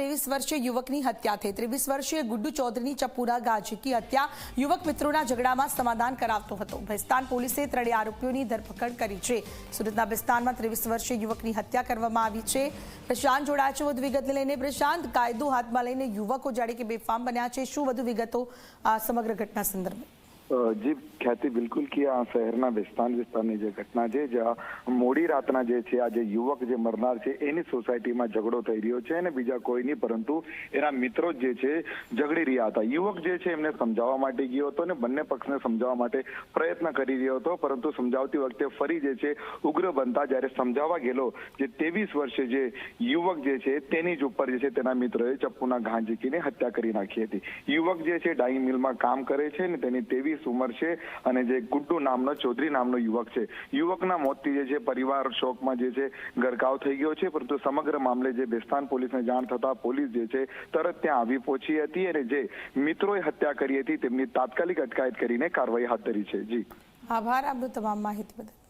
ત્રેવીસ વર્ષીય યુવકની હત્યા થઈ. ત્રેવીસ વર્ષીય ગુડ્ડુ ચૌધરીની ચપુરા ઘા હત્યા યુવક મિત્રોના ઝઘડામાં સમાધાન કરાવતો હતો. ભેસ્તાન પોલીસે ત્રણેય આરોપીઓની ધરપકડ કરી છે. સુરતના ભેસ્તાનમાં ત્રેવીસ વર્ષીય યુવકની હત્યા કરવામાં આવી છે. પ્રશાંત જોડાયા છે વધુ વિગતને લઈને. પ્રશાંત, કાયદો હાથમાં લઈને યુવકો જાણે કે બેફામ બન્યા છે. શું વધુ વિગતો આ સમગ્ર ઘટના સંદર્ભે જી ખ્યાતિ બિલકુલ કે આ શહેરના વિસ્તાર વિસ્તારની જે ઘટના છે જ્યાં મોડી રાતના જે છે, આ જે યુવક જે મરનાર છે, એની સોસાયટીમાં ઝઘડો થઈ રહ્યો છે અને બીજા કોઈ નહીં, પરંતુ એના મિત્રો જ છે, ઝઘડી રહ્યા હતા. યુવક જે છે, એમને સમજાવવા માટે ગયો હતો અને બંને પક્ષને સમજાવવા માટે પ્રયત્ન કરી રહ્યો હતો, પરંતુ સમજાવતી વખતે ફરી જે છે, ઉગ્ર બનતા જ્યારે સમજાવવા ગયેલો, જે ત્રેવીસ વર્ષે જે યુવક જે છે, તેની જ ઉપર જે છે, તેના મિત્રોએ ચપ્પુના ઘા ઝીકીને હત્યા કરી નાખી હતી. યુવક જે છે ડાઈંગ મિલમાં કામ કરે છે ને તેની ત્રેવીસ ઉંમર છે અને જે ગુડ્ડુ નામનો, ચૌધરી નામનો યુવક છે. યુવકના મોતથી જે છે, પરિવાર શોકમાં જે છે, ગરકાવ થઈ ગયો છે, પરંતુ સમગ્ર મામલે જે બેસ્તાન પોલીસને જાણ થતા પોલીસ જે છે, તરત ત્યાં આવી પહોંચી હતી અને જે મિત્રોએ હત્યા કરી હતી, તેમની તાત્કાલિક અટકાયત કરીને કાર્યવાહી હાથ ધરી છે. જી. આભાર, આપનું તમામ માહિતી બદલ.